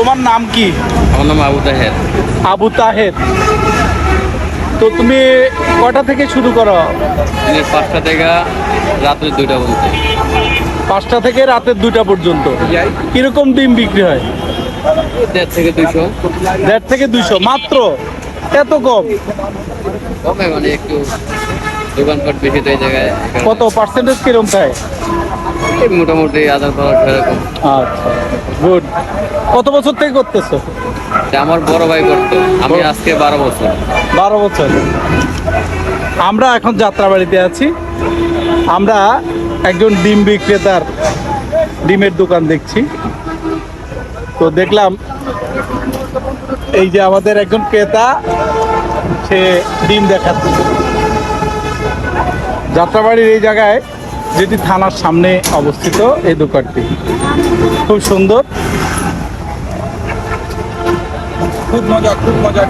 তোমার নাম কি? আমার নাম আবু তাহের। আবু তাহের। তো তুমি কটা থেকে শুরু করো? দিনের পাঁচটা থেকে রাতের দুইটা পর্যন্ত। পাঁচটা থেকে রাতের দুইটা পর্যন্ত। কীরকম ডিম বিক্রি হয়? দেড় থেকে দুইশো। দেড় থেকে দুইশো। মাত্র? এত কম? কমে মানে একটু দোকানপাট বেশি তো এই জায়গায় কত পার্সেন্টেজ কীরকম থাকে মোটামুটি আধার পাওয়ার সেরকম। আচ্ছা গুড কত বছর থেকে করতেছো? আমার বড় ভাই করতো আমি আজকে বারো বছর। বারো বছর। আমরা এখন যাত্রাবাড়িতে আছি। আমরা একজন ডিম বিক্রেতার ডিমের দোকান দেখছি। তো দেখলাম এই যে আমাদের একজন ক্রেতা সে ডিম দেখাচ্ছে। যাত্রাবাড়ির এই জায়গায়, যেটি থানার সামনে অবস্থিত, এই দোকানটি। খুব সুন্দর। খুব মজা খুব মজা